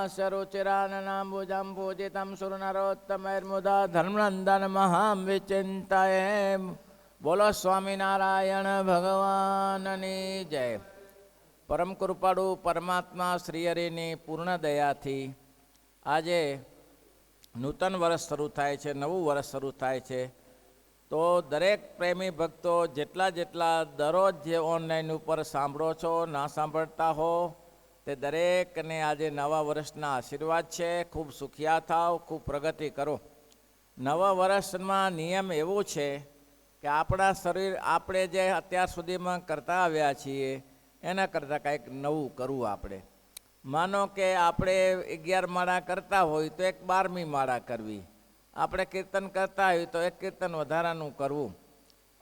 शरुचिराननाम्बुजं पूजितं सुरनरोत्तमैर्मुदा धर्मनन्दन महां विचिन्तये બોલો સ્વામિનારાયણ ભગવાનની જય પરમ કૃપાળુ પરમાત્મા શ્રી હરિની પૂર્ણ દયાથી આજે નૂતન વર્ષ શરૂ થાય છે નવું વર્ષ શરૂ થાય છે તો દરેક પ્રેમી ભક્તો જેટલા જેટલા દરરોજ જે ઓનલાઈન ઉપર સાંભળો છો ના સાંભળતા હો તે દરેકને આજે નવા વર્ષના આશીર્વાદ છે. ખૂબ સુખિયા થાવ, ખૂબ પ્રગતિ કરો. નવા વર્ષમાં નિયમ એવો છે કે આપણા શરીર આપણે જે અત્યાર સુધીમાં કરતા આવ્યા છીએ, એના કરતાં કંઈક નવું કરવું આપણે. માનો કે આપણે અગિયાર માળા કરતા હોય તો એક બારમી માળા કરવી. આપણે કીર્તન કરતા હોય તો એક કીર્તન વધારાનું કરવું.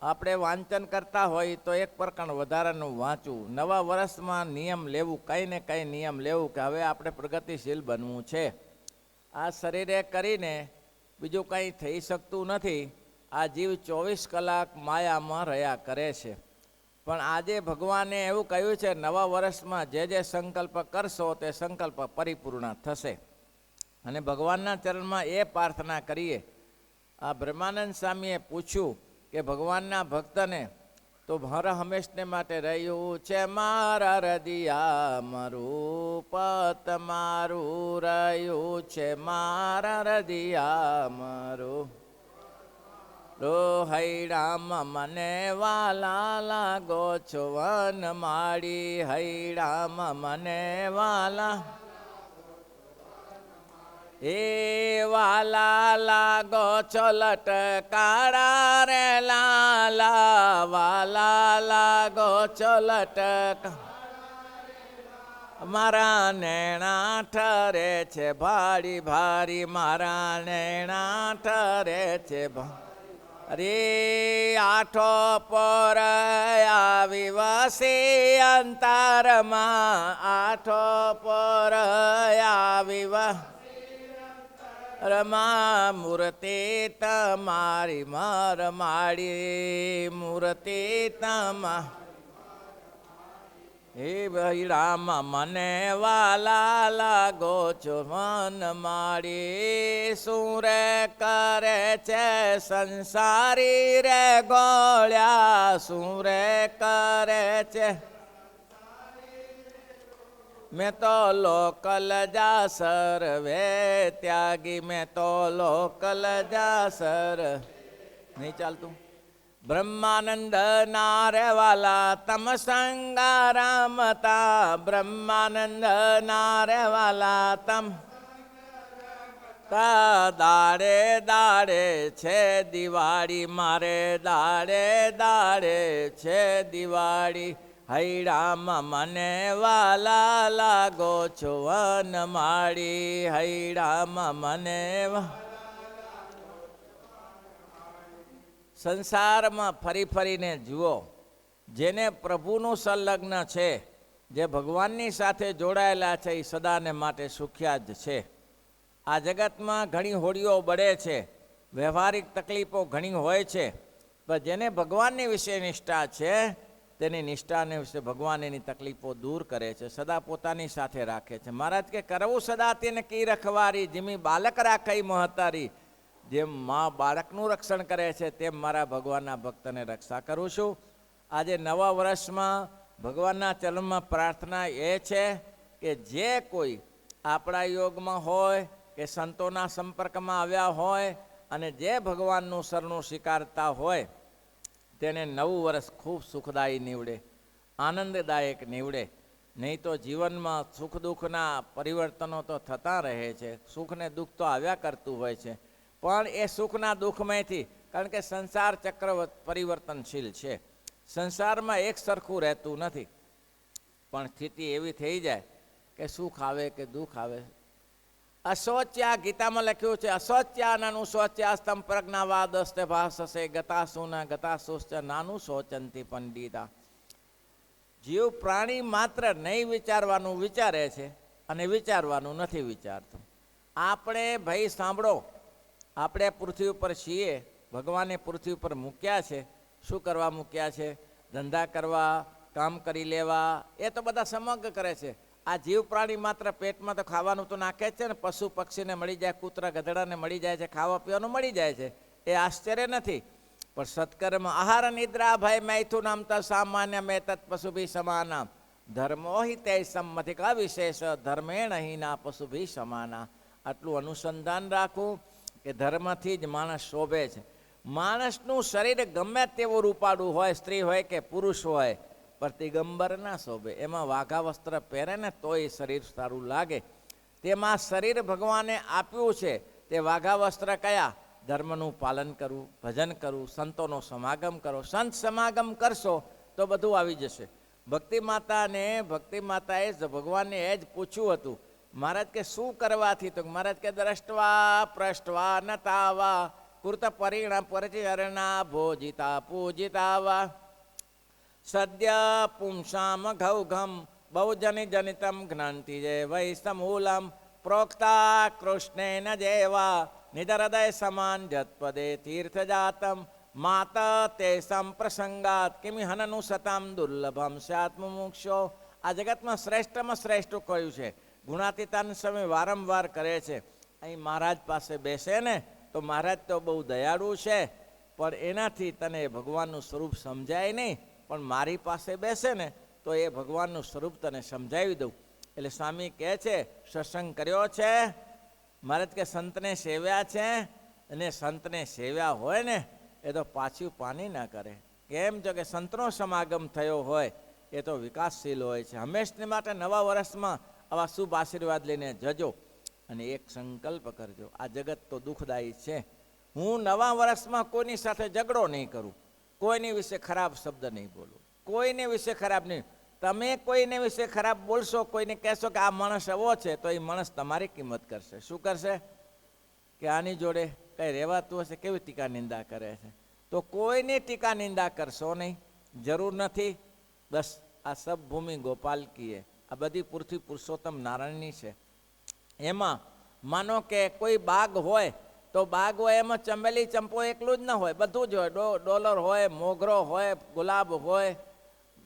આપણે વાંચન કરતા હોય તો એક પ્રકરણ વધારાનું વાંચવું. નવા વર્ષમાં નિયમ લેવું, કંઈ ને કંઈ નિયમ લેવું કે હવે આપણે પ્રગતિશીલ બનવું છે. આ શરીરે કરીને બીજું કંઈ થઈ શકતું નથી. આ જીવ ચોવીસ કલાક માયામાં રહ્યા કરે છે. પણ આજે ભગવાને એવું કહ્યું છે, નવા વર્ષમાં જે જે સંકલ્પ કરશો તે સંકલ્પ પરિપૂર્ણ થશે. અને ભગવાનના ચરણમાં એ પ્રાર્થના કરીએ. આ બ્રહ્માનંદ સ્વામીએ પૂછ્યું કે ભગવાનના ભક્તને તો મારા હંમેશને માટે રહ્યું છે મારા રદિયા મારું પત મારું રહ્યું છે મારા રદિયા મારું રોહૈડામ મને વાલા લાગો છો, વન માડી હૈડામ મને વાલા. એ રે લાલા, વાલા લાગો છો લટકા મારા નેણા ઠરે છે ભારી ભારી મારા નેણા ઠરે છે અરે આઠો પર આવી વસી અંતરમાં આઠો પર આવી રમા મૂર્તે તમારી મર માડી. મૂર્તે તમા હે ભાઈ રામ મને વાલા લાગો છો, મન માડી. શું રે કરે છે સંસારી રે ગોળ્યા? શું રે કરે છે મેં તો લોકલ જા સર્વે ત્યાગી મેં તો લોકલ જા સર નહીં ચાલતું? બ્રહ્માનંદ નારેવાલા તમ સંગારામતા બ્રહ્માનંદ નારેવાલા, તમ તા દાડે દાડે છે દિવાળી, મારે દાડે દાડે છે દિવાળી. હૈડામ મને વાલા લાગો છો વન માળી. હૈડામ મને સંસારમાં ફરી ફરીને જુઓ, જેને પ્રભુનું સંલગ્ન છે, જે ભગવાનની સાથે જોડાયેલા છે, એ સદાને માટે સુખ્યા જ છે. આ જગતમાં ઘણી હોડીઓ બળે છે, વ્યવહારિક તકલીફો ઘણી હોય છે, પણ જેને ભગવાનની વિશે નિષ્ઠા છે તેની નિષ્ઠાને વિશે ભગવાન એની તકલીફો દૂર કરે છે, સદા પોતાની સાથે રાખે છે. મહારાજ કે, કરવું સદા તેને કી રખવારી? જીમી બાલક રાખઈ મહતારી, જેમ મા બાળકનું રક્ષણ કરે છે, તેમ મારા ભગવાનના ભક્તને રક્ષા કરું છું. આજે નવા વર્ષમાં ભગવાનના ચરણમાં પ્રાર્થના એ છે કે જે કોઈ આપણા યોગમાં હોય, કે સંતોના સંપર્કમાં આવ્યા હોય અને જે ભગવાનનું શરણું સ્વીકારતા હોય તેને નવું વર્ષ ખૂબ સુખદાયી નીવડે, આનંદદાયક નીવડે. નહીં તો જીવનમાં સુખ દુઃખના પરિવર્તનો તો થતા રહે છે સુખ ને દુઃખ તો આવ્યા કરતું હોય છે. પણ એ સુખના દુઃખમાંથી, કારણ કે સંસાર ચક્ર પરિવર્તનશીલ છે. સંસારમાં એક સરખું રહેતું નથી. પણ સ્થિતિ એવી થઈ જાય કે સુખ આવે કે દુઃખ આવે. અશોચ્યા ગીતામાં લખ્યું છે અશોચ્યા નાનું શોચ્યા સ્તમ પ્રજ્ઞાવાદ અસ્તે ભાષસે ગતાસુના ગતાસુશ્ચ નાનું શોચંતી પંડિતા. જીવ પ્રાણી માત્ર નહીં વિચારવાનું વિચારે છે અને વિચારવાનું નથી વિચારતું. આપણે ભાઈ સાંભળો, આપણે પૃથ્વી ઉપર છીએ, ભગવાને પૃથ્વી ઉપર મૂક્યા છે. શું કરવા મૂક્યા છે? ધંધા કરવા, કામ કરી લેવા, એ તો બધા સમગ્ર કરે છે. આ જીવ પ્રાણી માત્ર પેટમાં તો ખાવાનું તો નાખે જ છે ને, પશુ પક્ષીને મળી જાય, કૂતરા ગધડાને મળી જાય છે, ખાવા પીવાનું મળી જાય છે. એ આશ્ચર્ય નથી. પણ સત્કર્મ, આહાર નિદ્રા ભય મૈથુન નામ તો સામાન્ય મેં તત્ પશુભી સમાના ધર્મો હિ તે સંમતિ કા વિશેષ ધર્મેણ હિના પશુભી સમાના. આટલું અનુસંધાન રાખવું કે ધર્મથી જ માણસ શોભે છે. માણસનું શરીર ગમે તેવું રૂપાળું હોય, સ્ત્રી હોય કે પુરુષ હોય પ્રતિગંબર ના શોભે. એમાં વાઘા વસ્ત્ર પહેરે ને તોય શરીર સારું લાગે. તેમાં શરીર ભગવાને આપ્યું છે. તે વાઘા વસ્ત્ર કયા? ધર્મનું પાલન કરવું ભજન કરવું સંતોનો સમાગમ કરો. સંત સમાગમ કરશો તો બધું આવી જશે. ભક્તિ માતાને, ભક્તિ માતાએ જ ભગવાનને એ જ પૂછ્યું હતું. મહારાજ કે, શું કરવાથી? તો મહારાજ કે, દ્રષ્ટવા, પ્રષ્ટવા, નતાવા કૃત પરિણા, પરિચરણા, ભોજિતા પૂજિતા વા સદ્ય પુંસામ ઘૌઘમ બહુજની જનિતમ જ્ઞાંતિ જે વૈ સમૂલમ પ્રોક્તા કૃષ્ણેન જેવા નિદરદય સમાન જત્પદે તીર્થજાતમ માત તે સંપ્રસંગાત કિમિ હનનું સતામ દુર્લભમ સ્યાત મુમુક્ષો આ જગતમાં શ્રેષ્ઠમાં શ્રેષ્ઠ કહ્યું છે। ગુણાતીતાન સમય વારંવાર કરે છે। અહીં મહારાજ પાસે બેસે ને, તો મહારાજ તો બહુ દયાળુ છે, પણ એનાથી તને ભગવાનનું સ્વરૂપ સમજાય નહીં પણ મારી પાસે બેસે ને, તો એ ભગવાનનું સ્વરૂપ તને સમજાવી દઉં. એટલે સ્વામી કહે છે, સત્સંગ કર્યો છે? મહારાજ કે સંતને સેવ્યા છે? અને સંતને સેવ્યા હોય ને, એ તો પાછું પાણી ના કરે. કેમ? જો કે સંતનો સમાગમ થયો હોય, એ તો વિકાસશીલ હોય છે. હંમેશને માટે નવા વર્ષમાં આવા શુભ આશીર્વાદ લઈને જજો અને એક સંકલ્પ કરજો. આ જગત તો દુઃખદાયી છે. હું નવા વર્ષમાં કોઈની સાથે ઝઘડો નહીં કરું. કોઈની વિશે ખરાબ શબ્દ નહીં બોલો. કોઈને વિશે ખરાબ નહીં. તમે કોઈને વિશે ખરાબ બોલશો, કોઈને કહેશો કે આ માણસ એવો છે, તો એ માણસ તમારી કિંમત કરશે. શું કરશે? કે આની જોડે કંઈ રહેવાતું હશે? કેવી ટીકા નિંદા કરે છે? તો કોઈની ટીકા નિંદા કરશો નહીં. જરૂર નથી. બસ આ સબ ભૂમિ ગોપાલ કીએ આ બધી પૃથ્વી પુરુષોત્તમ નારાયણની છે. એમાં માનો કે કોઈ બાગ હોય તો બાગ હોય એમાં ચમેલી, ચંપો એકલું જ ન હોય, બધું જ હોય. ડો, ડોલર હોય, મોગરો હોય, ગુલાબ હોય,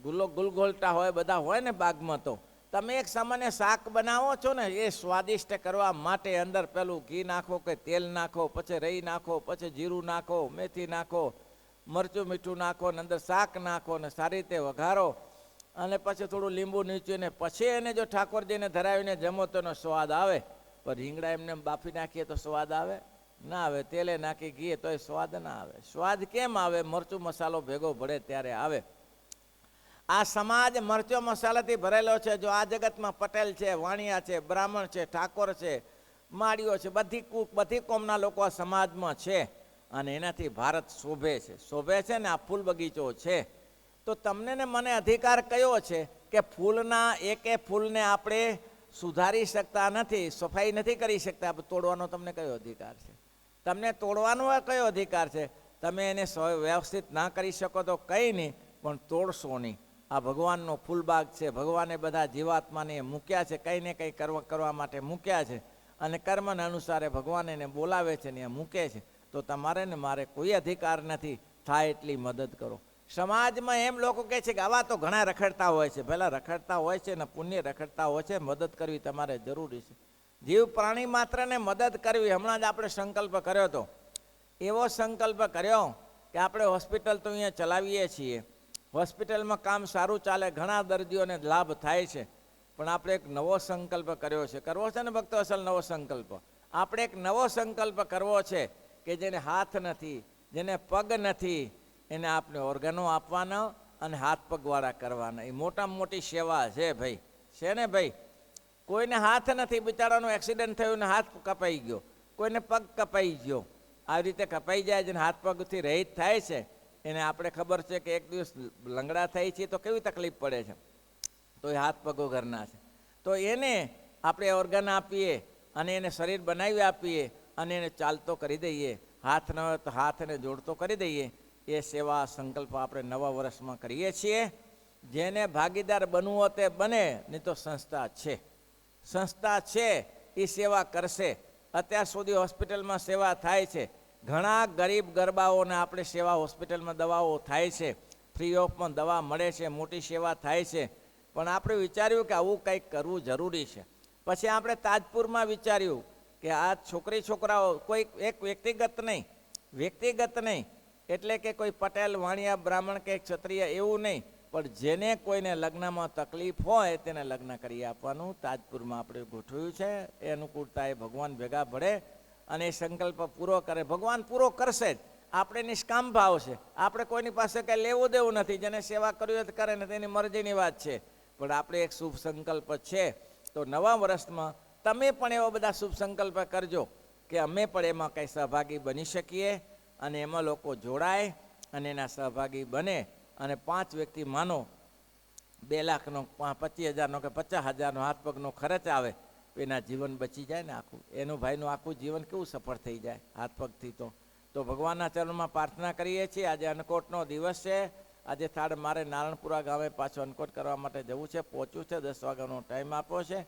ગુલો, ગુલગોલટા હોય, બધા હોય ને બાગમાં તો. તમે એક સામાન્ય શાક બનાવો છો ને, એ સ્વાદિષ્ટ કરવા માટે અંદર પેલું ઘી નાખો કે તેલ નાખો, પછી રહી નાખો, પછી જીરું નાખો, મેથી નાખો, મરચું, મીઠું નાખો, ને અંદર શાક નાખો ને સારી રીતે વઘારો. અને પછી થોડું લીંબુ નીચવીને પછી એને જો ઠાકોરજીને ધરાવીને જમો તો એનો સ્વાદ આવે. પણ રીંગણા એમને બાફી નાખીએ તો સ્વાદ આવે. ના આવે, તેલે નાખી ઘીએ તો એ સ્વાદ ના આવે. સ્વાદ કેમ આવે? મરચું મસાલો ભેગો ભળે ત્યારે આવે. આ સમાજ મરચો મસાલાથી ભરેલો છે. જો આ જગતમાં પટેલ છે, વાણિયા છે, બ્રાહ્મણ છે, ઠાકોર છે, માળીઓ છે, બધી કૂક બધી કોમના લોકો આ સમાજમાં છે. અને એનાથી ભારત શોભે છે. શોભે છે ને આ ફૂલ બગીચો છે. તો તમને ને મને અધિકાર કયો છે કે ફૂલના એકે ફૂલને આપણે સુધારી શકતા નથી, સફાઈ નથી કરી શકતા? તોડવાનો તમને કયો અધિકાર છે? તમને તોડવાનો કયો અધિકાર છે? તમે એને વ્યવસ્થિત ના કરી શકો તો કંઈ નહીં, પણ તોડશો નહીં. આ ભગવાનનો ફૂલબાગ છે. ભગવાને બધા જીવાત્માને એ મૂક્યા છે. કંઈ ને કંઈ કરવા માટે મૂક્યા છે. અને કર્મના અનુસારે ભગવાન એને બોલાવે છે ને એ મૂકે છે. તો તમારે ને મારે કોઈ અધિકાર નથી. થાય એટલી મદદ કરો. સમાજમાં એમ લોકો કહે છે કે આવા તો ઘણા રખડતા હોય છે. પહેલાં રખડતા હોય છે ને પુણ્ય રખડતા હોય છે. મદદ કરવી તમારે જરૂરી છે. જીવ પ્રાણી માત્રને મદદ કરવી. હમણાં જ આપણે સંકલ્પ કર્યો હતો. એવો સંકલ્પ કર્યો કે આપણે હોસ્પિટલ તો અહીંયા ચલાવીએ છીએ. હોસ્પિટલમાં કામ સારું ચાલે, ઘણા દર્દીઓને લાભ થાય છે. પણ આપણે એક નવો સંકલ્પ કર્યો છે. કરવો છે ને ભક્તો, અસલ નવો સંકલ્પ? આપણે એક નવો સંકલ્પ કરવો છે કે જેને હાથ નથી, જેને પગ નથી, એને આપણે ઓર્ગનો આપવાના અને હાથ પગવાળા કરવાના. એ મોટામાં મોટી સેવા છે ભાઈ. છે ને ભાઈ? કોઈને હાથ નથી, બિચારાનો એક્સિડન્ટ થયો ને હાથ કપાઈ ગયો. કોઈને પગ કપાઈ ગયો. આવી રીતે કપાઈ જાય જેને હાથ પગથી રહિત થાય છે. એને આપણે ખબર છે કે એક દિવસ લંગડા થાય છે તો કેવી તકલીફ પડે છે. તો એ હાથ પગો ઘરના છે. તો એને આપણે ઓર્ગન આપીએ અને એને શરીર બનાવી આપીએ અને એને ચાલતો કરી દઈએ. હાથ ન હોય તો હાથને જોડતો કરી દઈએ. એ સેવા સંકલ્પ આપણે નવા વર્ષમાં કરીએ છીએ. જેને ભાગીદાર બનવું તે બને, નહીં તો સંસ્થા છે. સંસ્થા છે એ સેવા કરશે. અત્યાર સુધી હોસ્પિટલમાં સેવા થાય છે. ઘણા ગરીબ ગરબાઓને આપણે સેવા હોસ્પિટલમાં દવાઓ થાય છે. ફ્રી ઓફમાં દવા મળે છે, મોટી સેવા થાય છે. પણ આપણે વિચાર્યું કે આવું કંઈક કરવું જરૂરી છે. પછી આપણે તાજપુરમાં વિચાર્યું કે આ છોકરી છોકરાઓ કોઈ એક વ્યક્તિગત નહીં વ્યક્તિગત નહીં. એટલે કે કોઈ પટેલ, વાણિયા, બ્રાહ્મણ કે ક્ષત્રિય એવું નહીં. પણ જેને કોઈને લગ્નમાં તકલીફ હોય તેને લગ્ન કરી આપવાનું. તાજપુરમાં આપણે ગોઠવ્યું છે. એ અનુકૂળતા એ ભગવાન ભેગા ભળે અને એ સંકલ્પ પૂરો કરે. ભગવાન પૂરો કરશે જ. આપણે નિષ્કામ ભાવ છે. આપણે કોઈની પાસે કંઈ લેવું દેવું નથી. જેને સેવા કરવી કરે ને તેની મરજીની વાત છે. પણ આપણે એક શુભ સંકલ્પ છે. તો નવા વર્ષમાં તમે પણ એવા બધા શુભ સંકલ્પ કરજો કે અમે પણ એમાં કંઈ સહભાગી બની શકીએ અને એમાં લોકો જોડાય અને એના સહભાગી બને. અને પાંચ વ્યક્તિ માનો, બે લાખનો પચીસ હજારનો કે પચાસ હજારનો હાથ પગનો ખર્ચ આવે એના જીવન બચી જાય ને આખું. એનું ભાઈનું આખું જીવન કેવું સફળ થઈ જાય હાથ પગથી તો. તો ભગવાનના ચરણમાં પ્રાર્થના કરીએ છીએ, આજે અન્નકોટનો દિવસ છે. આજે થાળ મારે નારણપુરા ગામે પાછો અન્નકોટ કરવા માટે જવું છે, પહોંચ્યું છે, દસ વાગ્યાનો ટાઈમ આપ્યો છે.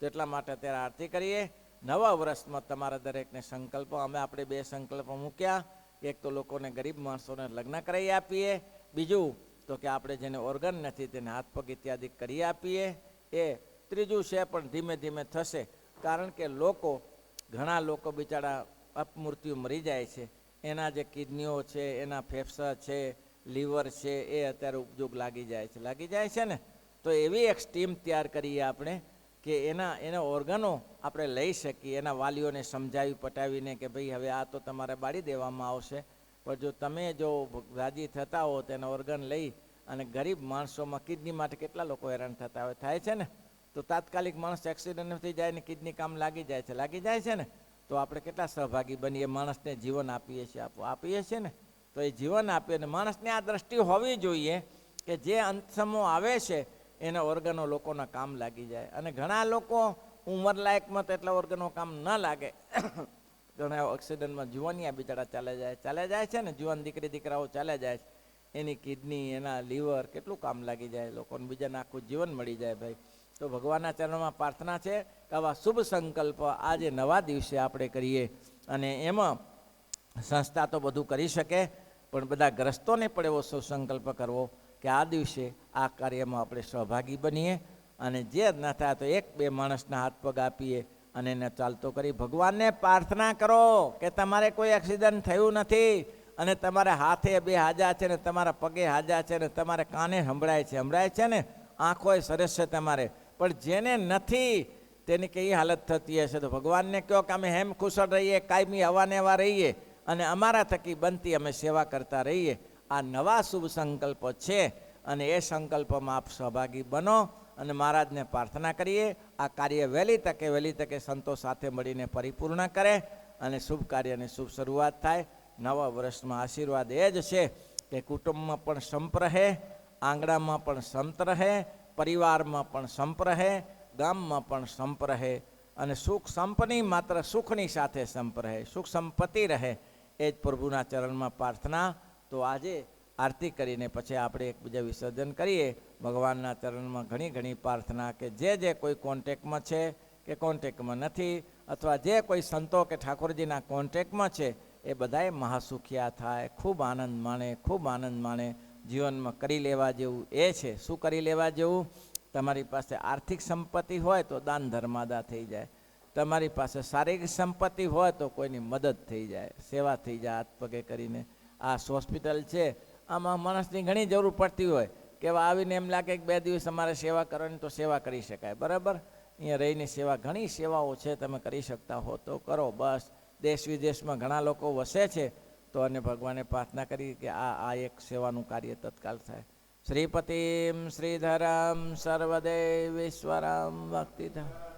તો એટલા માટે અત્યારે આરતી કરીએ. નવા વર્ષમાં તમારા દરેકને સંકલ્પો, અમે આપણે બે સંકલ્પો મૂક્યા. એક તો લોકોને ગરીબ માણસોને લગ્ન કરાવી આપીએ. બીજું, તો કે આપણે જેને ઓર્ગન નથી તેને હાથ પગ ઇત્યાદિ કરી આપીએ, એ ત્રીજું છે પણ ધીમે ધીમે થશે. કારણ કે લોકો, ઘણા લોકો બિચારા અપમૃત્યુ મરી જાય છે. એના જે કિડનીઓ છે, એના ફેફસા છે, લીવર છે, એ અત્યારે ઉપજોગ લાગી જાય છે. લાગી જાય છે ને? તો એવી એક સ્ટીમ તૈયાર કરીએ આપણે કે એના એના ઓર્ગનો આપણે લઈ શકીએ, એના વાલીઓને સમજાવી, પટાવીને કે ભાઈ હવે આ તો તમારે બાળી દેવામાં આવશે. પણ જો તમે જો રાજી થતા હો તેને ઓર્ગન લઈ અને ગરીબ માણસોમાં કિડની માટે કેટલા લોકો હેરાન થતા હોય? થાય છે ને? તો તાત્કાલિક માણસ એક્સિડન્ટ થઈ જાય ને કિડની કામ લાગી જાય છે. લાગી જાય છે ને? તો આપણે કેટલા સહભાગી બનીએ, માણસને જીવન આપીએ છીએ, આપો આપીએ છીએ ને? તો એ જીવન આપીએ ને માણસને આ દ્રષ્ટિ હોવી જોઈએ કે જે અંતસમો આવે છે, એના ઓર્ગનો લોકોના કામ લાગી જાય. અને ઘણા લોકો ઉંમર લાયકમાં તો એટલા ઓર્ગનો કામ ન લાગે. ઘણા ઓક્સિડન્ટમાં જુવાનિયા બિચારા ચાલે જાય. ચાલે જાય છે ને? જુવાન દીકરી, દીકરાઓ ચાલે જાય છે. એની કિડની એના લીવર કેટલું કામ લાગી જાય. લોકોને બીજાને આખું જીવન મળી જાય ભાઈ. તો ભગવાનના ચરણમાં પ્રાર્થના છે કે આવા શુભ સંકલ્પ આજે નવા દિવસે આપણે કરીએ અને એમાં સંસ્થા તો બધું કરી શકે, પણ બધા ગ્રસ્તોને પણ એવો શુભ સંકલ્પ કરવો કે આ દિવસે આ કાર્યમાં આપણે સહભાગી બનીએ અને જે ન થાય તો એક બે માણસના હાથ પગ આપીએ. અને એને ચાલતો કરી, ભગવાનને પ્રાર્થના કરો કે તમારે કોઈ એક્સિડન્ટ થયું નથી અને તમારા હાથે બે હાજા છે ને તમારા પગે હાજા છે ને તમારે કાને સંભળાય છે? સંભળાય છે ને? આંખોય સરસ છે તમારે. પણ જેને નથી, તેની કઈ હાલત થતી હશે? તો ભગવાનને કહો કે અમે હેમ કુશળ રહીએ, કાયમી હવાને હવા રહીએ અને અમારા થકી બનતી અમે સેવા કરતા રહીએ. આ નવા શુભ સંકલ્પ છે. અને એ સંકલ્પમાં આપ સહભાગી બનો અને મહારાજને પ્રાર્થના કરીએ. આ કાર્ય વહેલી તકે વહેલી તકે સંતો સાથે મળીને પરિપૂર્ણ કરે અને શુભ કાર્યની શુભ શરૂઆત થાય. નવા વર્ષમાં આશીર્વાદ એ જ છે કે કુટુંબમાં પણ સંપ રહે, આંગણામાં પણ સંત રહે, પરિવારમાં પણ સંપ રહે, ગામમાં પણ સંપ રહે અને સુખ સંપની માત્ર સુખની સાથે સંપ રહે, સુખ સંપત્તિ રહે. એ જ પ્રભુના ચરણમાં પ્રાર્થના. તો આજે આરતી કરીને પછી આપણે એકબીજા વિસર્જન કરીએ. ભગવાનના ચરણમાં ઘણી ઘણી પ્રાર્થના કે જે જે કોઈ કોન્ટેક્ટમાં છે કે કોન્ટેક્ટમાં નથી, અથવા જે કોઈ સંતો કે ઠાકોરજીના કોન્ટેક્ટમાં છે, એ બધાએ મહાસુખિયા થાય, ખૂબ આનંદ માણે, ખૂબ આનંદ માણે. જીવનમાં કરી લેવા જેવું એ છે. શું કરી લેવા જેવું? તમારી પાસે આર્થિક સંપત્તિ હોય તો દાન ધર્માદા થઈ જાય. તમારી પાસે શારીરિક સંપત્તિ હોય તો કોઈની મદદ થઈ જાય, સેવા થઈ જાય, હાથ પગે કરીને. આ હોસ્પિટલ છે આમાં માણસની ઘણી જરૂર પડતી હોય કે આવીને એમ લાગે કે બે દિવસ અમારે સેવા કરવાની તો સેવા કરી શકાય. બરાબર? અહીંયા રહીને સેવા, ઘણી સેવાઓ છે તમે કરી શકતા હો તો કરો. બસ, દેશ વિદેશમાં ઘણા લોકો વસે છે તો અને ભગવાને પ્રાર્થના કરી કે આ આ એક સેવાનું કાર્ય તત્કાલ થાય. શ્રીપતિમ શ્રીધરમ સર્વદેવેશ્વરમ ભક્તિધર